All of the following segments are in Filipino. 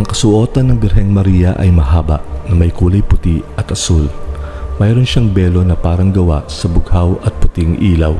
Ang kasuotan ng Birheng Maria ay mahaba na may kulay puti at asul. Mayroon siyang belo na parang gawa sa bughaw at puting ilaw.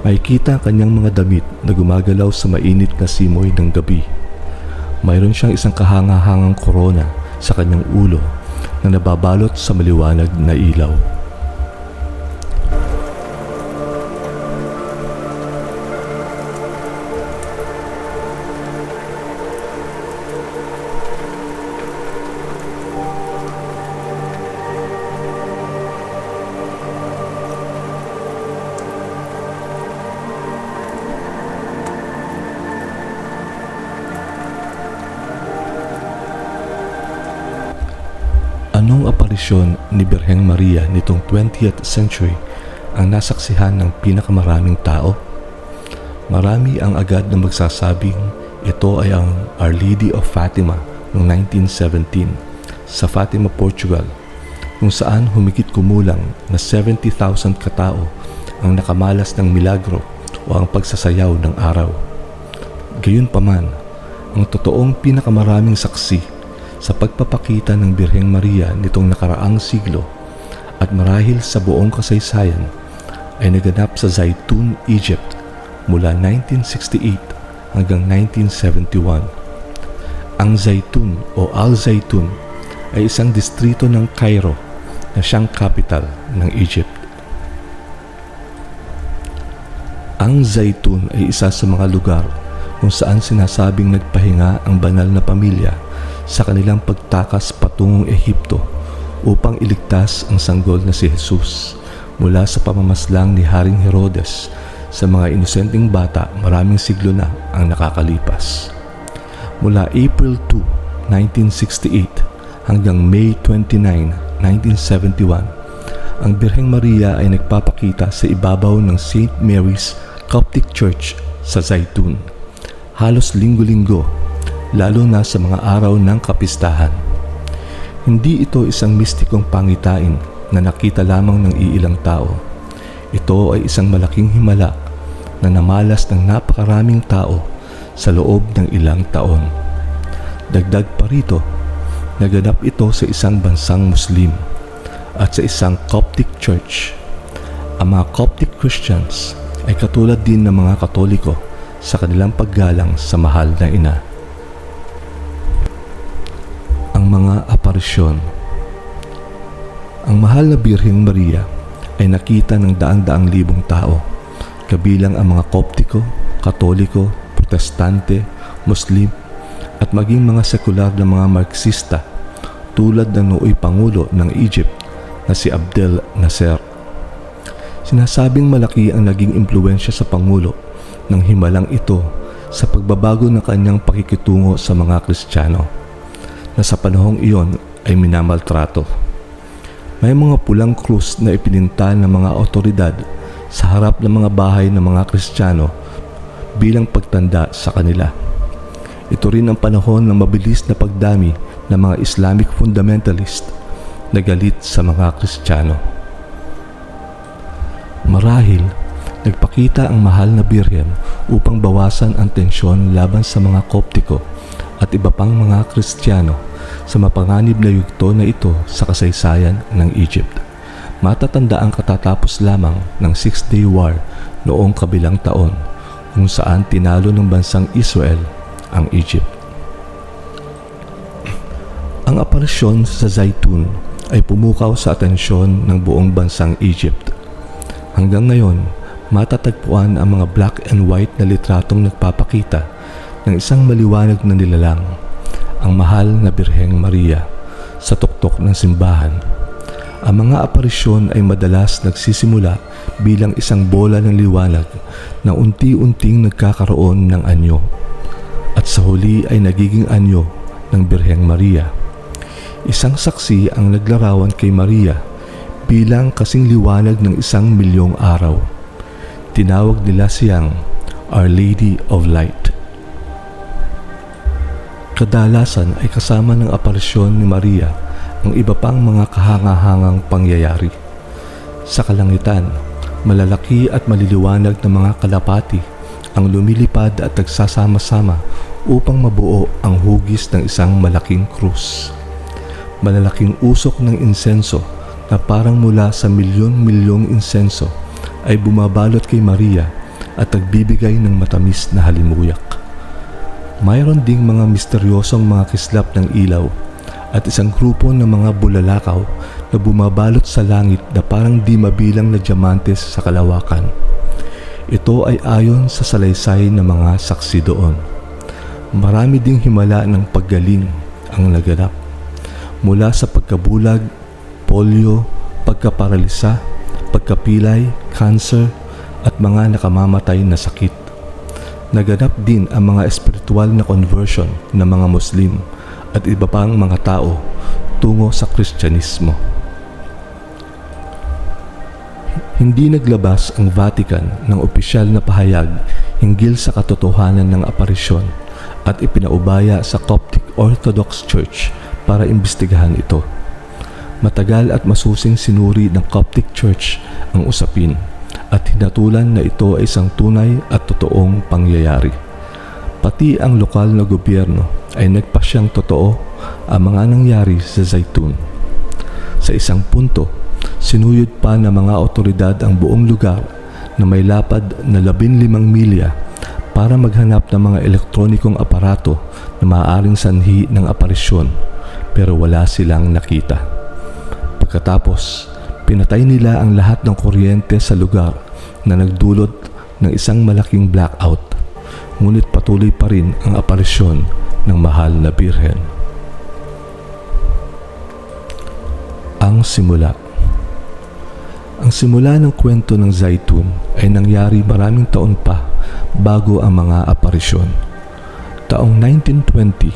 Makikita ang kanyang mga damit na gumagalaw sa mainit na simoy ng gabi. Mayroon siyang isang kahangahangang korona sa kanyang ulo na nababalot sa maliwanag na ilaw. Anong aparisyon ni Birheng Maria nitong 20th century ang nasaksihan ng pinakamaraming tao? Marami ang agad na magsasabing ito ay ang Our Lady of Fatima noong 1917 sa Fatima, Portugal kung saan humigit kumulang na 70,000 katao ang nakamalas ng milagro o ang pagsasayaw ng araw. Gayunpaman, ang totoong pinakamaraming saksi sa pagpapakita ng Birheng Maria nitong nakaraang siglo at marahil sa buong kasaysayan ay naganap sa Zaitun, Egypt mula 1968 hanggang 1971. Ang Zaitun o Al-Zaitun ay isang distrito ng Cairo na siyang capital ng Egypt. Ang Zaitun ay isa sa mga lugar kung saan sinasabing nagpahinga ang banal na pamilya sa kanilang pagtakas patungong Ehipto upang iligtas ang sanggol na si Jesus mula sa pamamaslang ni Haring Herodes sa mga inosenteng bata maraming siglo na ang nakakalipas. Mula April 2, 1968 hanggang May 29, 1971, ang Birheng Maria ay nagpapakita sa ibabaw ng St. Mary's Coptic Church sa Zaitun. Halos linggo-linggo lalo na sa mga araw ng kapistahan. Hindi ito isang mistikong pangitain na nakita lamang ng iilang tao. Ito ay isang malaking himala na namalas ng napakaraming tao sa loob ng ilang taon. Dagdag pa rito, naganap ito sa isang bansang Muslim at sa isang Coptic church. Ang mga Coptic Christians ay katulad din ng mga Katoliko sa kanilang paggalang sa mahal na ina ang mga aparisyon. Ang mahal na Birheng Maria ay nakita ng daang-daang libong tao, kabilang ang mga Koptiko, Katoliko, Protestante, Muslim, at maging mga sekular na mga Marxista tulad ng nooy Pangulo ng Egypt na si Abdel Nasser. Sinasabing malaki ang naging impluensya sa Pangulo ng himalang ito sa pagbabago ng kanyang pakikitungo sa mga Kristiyano na sa panahong iyon ay minamaltrato. May mga pulang krus na ipininta ng mga otoridad sa harap ng mga bahay ng mga Kristiyano bilang pagtanda sa kanila. Ito rin ang panahon ng mabilis na pagdami ng mga Islamic fundamentalist na galit sa mga Kristiyano. Marahil, nagpakita ang mahal na birhen upang bawasan ang tensyon laban sa mga koptiko at iba pang mga Kristiyano sa mapanganib na yugto na ito sa kasaysayan ng Egypt. Matatanda ang katatapos lamang ng Six-Day War noong kabilang taon kung saan tinalo ng bansang Israel ang Egypt. Ang aparisyon sa Zaitun ay pumukaw sa atensyon ng buong bansang Egypt. Hanggang ngayon, matatagpuan ang mga black and white na litratong nagpapakita ng isang maliwanag na nilalang ang mahal na Birheng Maria sa tuktok ng simbahan. Ang mga aparisyon ay madalas nagsisimula bilang isang bola ng liwanag na unti-unting nagkakaroon ng anyo at sa huli ay nagiging anyo ng Birheng Maria. Isang saksi ang naglarawan kay Maria bilang kasing liwanag ng isang milyong araw. Tinawag nila siyang Our Lady of Light. Kadalasan ay kasama ng aparisyon ni Maria ang iba pang mga kahangahangang pangyayari. Sa kalangitan, malalaki at maliliwanag na mga kalapati ang lumilipad at nagsasama-sama upang mabuo ang hugis ng isang malaking krus. Malalaking usok ng insenso na parang mula sa milyon-milyong insenso ay bumabalot kay Maria at nagbibigay ng matamis na halimuyak. Mayroon ding mga misteryosong mga kislap ng ilaw at isang grupo ng mga bulalakaw na bumabalot sa langit na parang di mabilang na diamantes sa kalawakan. Ito ay ayon sa salaysay ng mga saksi doon. Marami ding himala ng paggaling ang naganap. Mula sa pagkabulag, polio, pagkaparalisa, pagkapilay, cancer, at mga nakamamatay na sakit. Naganap din ang mga espiritual na conversion ng mga Muslim at iba pang mga tao tungo sa Kristyanismo. Hindi naglabas ang Vatican ng opisyal na pahayag hinggil sa katotohanan ng aparisyon at ipinaubaya sa Coptic Orthodox Church para imbestigahan ito. Matagal at masusing sinuri ng Coptic Church ang usapin at hinatulan na ito ay isang tunay at totoong pangyayari. Pati ang lokal na gobyerno ay nagpasyang totoo ang mga nangyari sa Zaitun. Sa isang punto, sinuyod pa ng mga otoridad ang buong lugar na may lapad na 15 milya para maghanap ng mga elektronikong aparato na maaaring sanhi ng aparisyon pero wala silang nakita. Pagkatapos, pinatay nila ang lahat ng kuryente sa lugar na nagdulot ng isang malaking blackout ngunit patuloy pa rin ang aparisyon ng mahal na birhen. Ang simula Ang simula ng kwento ng Zaitun ay nangyari maraming taon pa bago ang mga aparisyon. Taong 1920,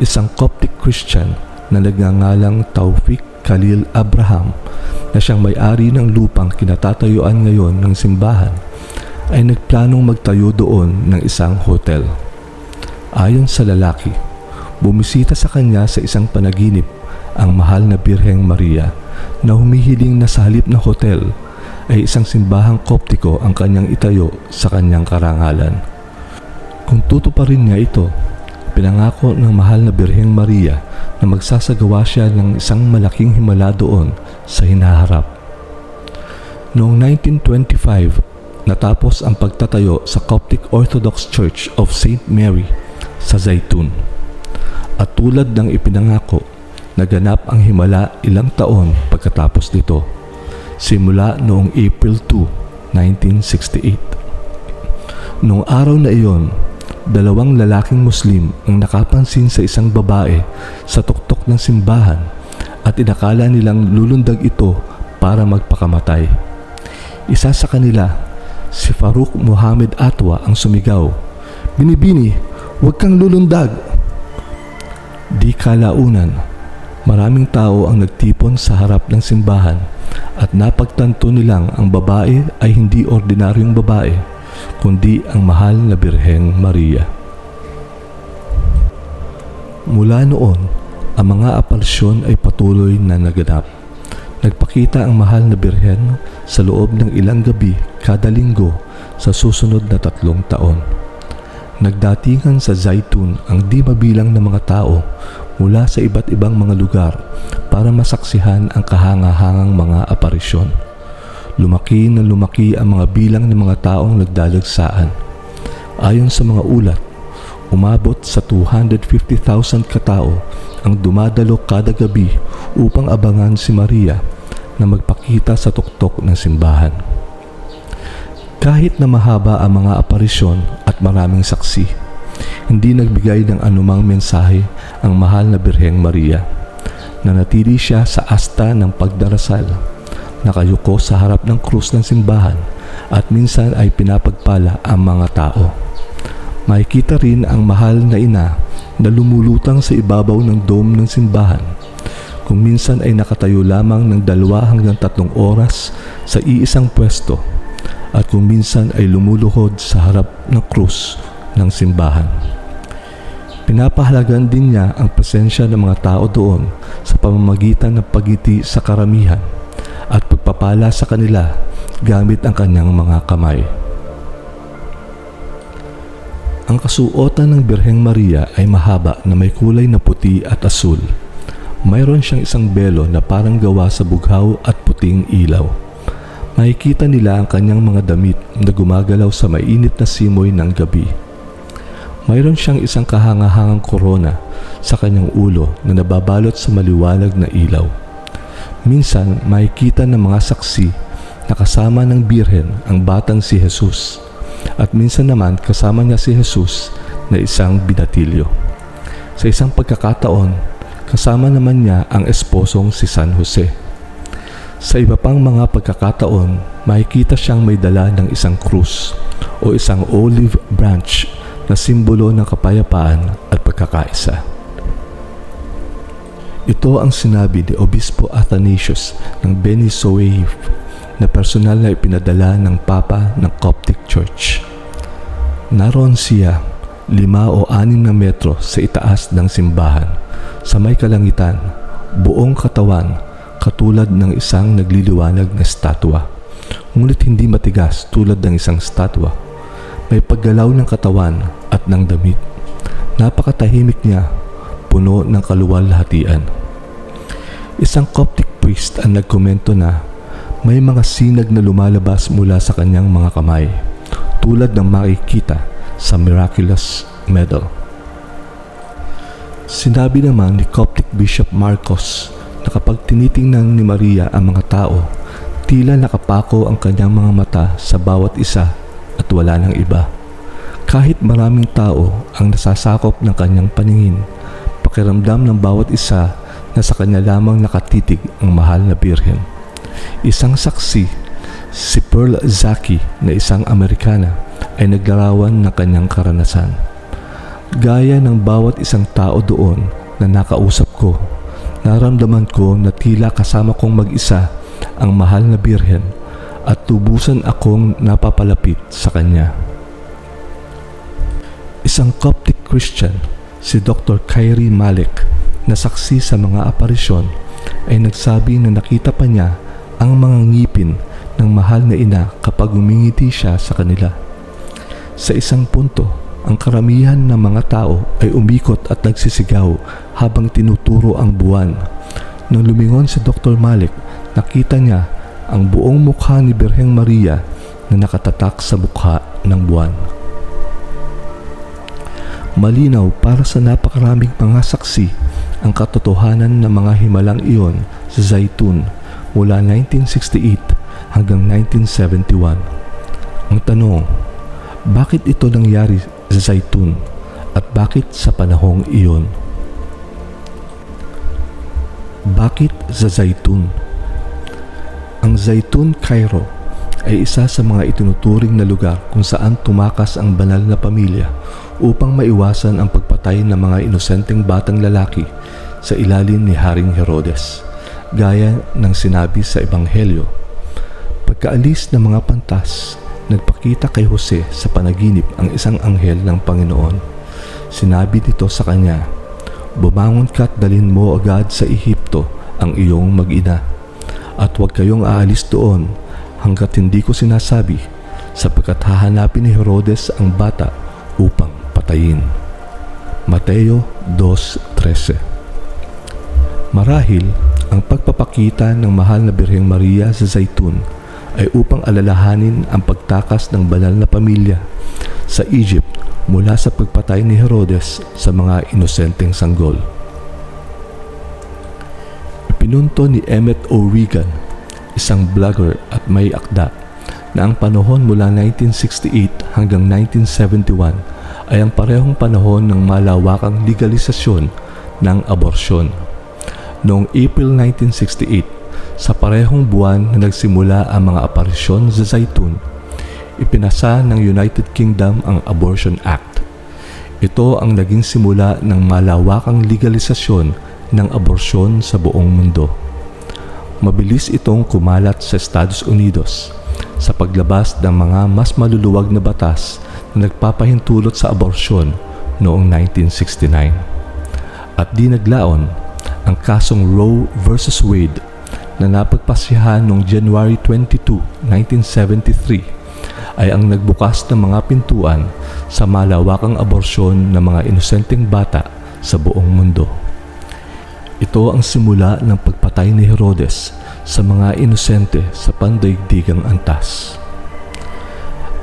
isang Coptic Christian na nagngangalang Taufik Khalil Abraham na siyang may-ari ng lupang kinatatayuan ngayon ng simbahan ay nagplanong magtayo doon ng isang hotel. Ayon sa lalaki, bumisita sa kanya sa isang panaginip ang mahal na Birheng Maria na humihiling na sa halip na hotel ay isang simbahang koptiko ang kanyang itayo sa kanyang karangalan. Kung tutuparin niya ito, pinangako ng mahal na Birheng Maria na magsasagawa siya ng isang malaking himala doon sa hinaharap. Noong 1925, natapos ang pagtatayo sa Coptic Orthodox Church of St. Mary sa Zaitun. At tulad ng ipinangako, naganap ang himala ilang taon pagkatapos nito, simula noong April 2, 1968. Noong araw na iyon, dalawang lalaking Muslim ang nakapansin sa isang babae sa tuktok ng simbahan at inakala nilang lulundag ito para magpakamatay. Isa sa kanila si Farouk Muhammad Atwa ang sumigaw, Binibini, huwag kang lulundag! Di kalaunan, maraming tao ang nagtipon sa harap ng simbahan at napagtanto nilang ang babae ay hindi ordinaryong babae, kundi ang mahal na Birheng Maria. Mula noon, ang mga apalsyon ay patuloy na naganap. Nagpakita ang mahal na birhen sa loob ng ilang gabi kada linggo sa susunod na tatlong taon. Nagdatingan sa Zaitun ang di mabilang na mga tao mula sa iba't ibang mga lugar para masaksihan ang kahangahangang mga aparisyon. Lumaki na lumaki ang mga bilang ng mga taong nagdalagsaan. Ayon sa mga ulat, umabot sa 250,000 katao ang dumadalo kada gabi upang abangan si Maria na magpakita sa tuktok ng simbahan. Kahit na mahaba ang mga aparisyon at maraming saksi, hindi nagbigay ng anumang mensahe ang mahal na Birheng Maria. Nanatili siya sa asta ng pagdarasal, nakayuko sa harap ng krus ng simbahan at minsan ay pinapagpala ang mga tao. Makikita rin ang mahal na ina na lumulutang sa ibabaw ng dome ng simbahan. Kung minsan ay nakatayo lamang ng dalawa hanggang tatlong oras sa iisang pwesto at kung minsan ay lumuluhod sa harap ng krus ng simbahan. Pinapahalagan din niya ang presensya ng mga tao doon sa pamamagitan ng pagiti sa karamihan at pagpapala sa kanila gamit ang kanyang mga kamay. Ang kasuotan ng Birheng Maria ay mahaba na may kulay na puti at asul. Mayroon siyang isang belo na parang gawa sa bughaw at puting ilaw. Makikita nila ang kanyang mga damit na gumagalaw sa mainit na simoy ng gabi. Mayroon siyang isang kahangahangang korona sa kanyang ulo na nababalot sa maliwanag na ilaw. Minsan, makikita ng mga saksi na kasama ng birhen ang batang si Jesus at minsan naman kasama niya si Jesus na isang binatilyo. Sa isang pagkakataon, Kasama naman niya ang esposong si San Jose. Sa iba pang mga pagkakataon, makikita siyang may dala ng isang krus o isang olive branch na simbolo ng kapayapaan at pagkakaisa. Ito ang sinabi ni Obispo Athanasius ng Beni na personal na ipinadala ng Papa ng Coptic Church. Naroon siya lima o anim na metro sa itaas ng simbahan sa may kalangitan, buong katawan katulad ng isang nagliliwanag na statwa. Ngunit hindi matigas tulad ng isang statwa. May paggalaw ng katawan at ng damit. Napakatahimik niya, puno ng kaluwalhatian. Isang Coptic priest ang nagkomento na may mga sinag na lumalabas mula sa kanyang mga kamay tulad ng makikita sa miraculous medal. Sinabi naman ni Coptic Bishop Marcos na kapag tinitingnan ni Maria ang mga tao, tila nakapako ang kanyang mga mata sa bawat isa at wala ng iba. Kahit maraming tao ang nasasakop ng kanyang paningin, pakiramdam ng bawat isa na sa kanya lamang nakatitig ang mahal na birhen. Isang saksi, si Pearl Zaki na isang Amerikana ay naglarawan ng kanyang karanasan. Gaya ng bawat isang tao doon na nakausap ko, naramdaman ko na tila kasama kong mag-isa ang mahal na birhen at tubusan akong napapalapit sa kanya. Isang Coptic Christian, si Dr. Kyrie Malik, na saksi sa mga aparisyon, ay nagsabi na nakita pa niya ang mga ngipin ng mahal na ina kapag umingiti siya sa kanila. Sa isang punto, ang karamihan ng mga tao ay umikot at nagsisigaw habang tinuturo ang buwan. Nang lumingon si Dr. Malik, nakita niya ang buong mukha ni Birheng Maria na nakatatak sa mukha ng buwan. Malinaw para sa napakaraming mga saksi ang katotohanan ng mga himalang iyon sa Zaitun mula 1968 hanggang 1971. Ang tanong, bakit ito nangyari sa Zaitun at bakit sa panahong iyon? Bakit sa Zaitun? Ang Zaitun, Cairo ay isa sa mga itinuturing na lugar kung saan tumakas ang banal na pamilya upang maiwasan ang pagpatay ng mga inosenteng batang lalaki sa ilalim ni Haring Herodes, gaya ng sinabi sa Ebanghelyo. Pagkaalis ng mga pantas, nagpakita kay Jose sa panaginip ang isang anghel ng Panginoon. Sinabi nito sa kanya, Bumangon ka at dalhin mo agad sa Ehipto ang iyong mag-ina at huwag kayong aalis doon hanggat hindi ko sinasabi sapagkat hahanapin ni Herodes ang bata upang patayin. Mateo 2.13 Marahil, ang pagpapakita ng mahal na Birheng Maria sa Zaitun ay upang alalahanin ang pagtakas ng banal na pamilya sa Egypt mula sa pagpatay ni Herodes sa mga inosenteng sanggol. Ipinunto ni Emmett O'Regan, isang vlogger at may akda, na ang panahon mula 1968 hanggang 1971 ay ang parehong panahon ng malawakang legalisasyon ng aborsyon. Noong April 1968, sa parehong buwan na nagsimula ang mga aparisyon sa Zaitun, ipinasa ng United Kingdom ang Abortion Act. Ito ang naging simula ng malawakang legalisasyon ng aborsyon sa buong mundo. Mabilis itong kumalat sa Estados Unidos sa paglabas ng mga mas maluluwag na batas na nagpapahintulot sa aborsyon noong 1969. At di naglaon ang kasong Roe vs. Wade na napagpasyahan noong January 22, 1973 ay ang nagbukas ng mga pintuan sa malawakang aborsyon ng mga inosenteng bata sa buong mundo. Ito ang simula ng pagpatay ni Herodes sa mga inosente sa pandaigdigang antas.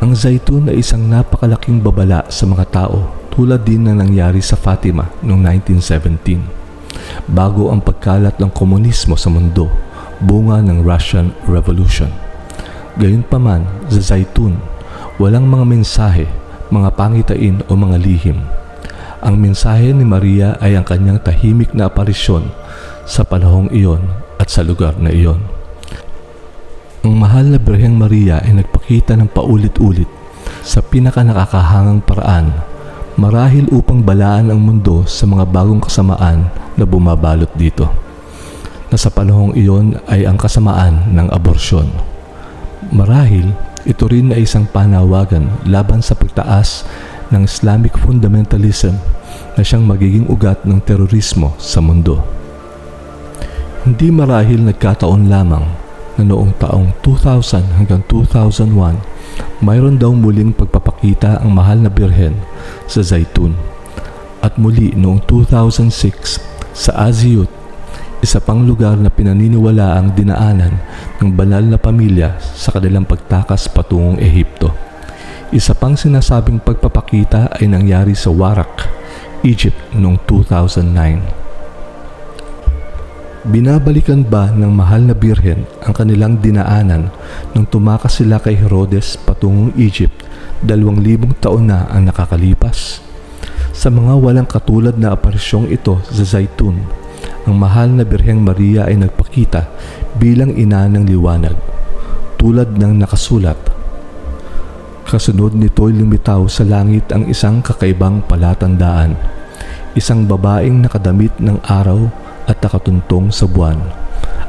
Ang Zaitun ay isang napakalaking babala sa mga tao tulad din na nangyari sa Fatima noong 1917 bago ang pagkalat ng komunismo sa mundo bunga ng Russian Revolution. Gayunpaman, sa Zaitun, walang mga mensahe, mga pangitain o mga lihim. Ang mensahe ni Maria ay ang kanyang tahimik na aparisyon sa panahong iyon at sa lugar na iyon. Ang mahal na Birheng Maria ay nagpakita ng paulit-ulit sa pinakanakakahangang paraan marahil upang balaan ang mundo sa mga bagong kasamaan na bumabalot dito. Na sa panahong iyon ay ang kasamaan ng aborsyon. Marahil, ito rin ay isang panawagan laban sa pagtaas ng Islamic fundamentalism na siyang magiging ugat ng terorismo sa mundo. Hindi marahil nagkataon lamang na noong taong 2000 hanggang 2001, mayroon daw muling pagpapakita ang mahal na birhen sa Zaitun. At muli noong 2006 sa Aziut, isa pang lugar na pinaniniwala ang dinaanan ng banal na pamilya sa kanilang pagtakas patungong Ehipto. Isa pang sinasabing pagpapakita ay nangyari sa Warak, Egypt noong 2009. Binabalikan ba ng mahal na birhen ang kanilang dinaanan nung tumakas sila kay Herodes patungong Egypt dalawang libong taon na ang nakakalipas? Sa mga walang katulad na aparisyong ito sa Zaitun, ang mahal na Birheng Maria ay nagpakita bilang ina ng liwanag, tulad ng nakasulat. Kasunod nito'y lumitaw sa langit ang isang kakaibang palatandaan, isang babaeng nakadamit ng araw at nakatuntong sa buwan.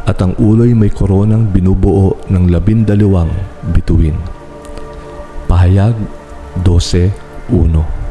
At ang ulo'y may koronang binubuo ng labindalawang bituin. Pahayag 12.1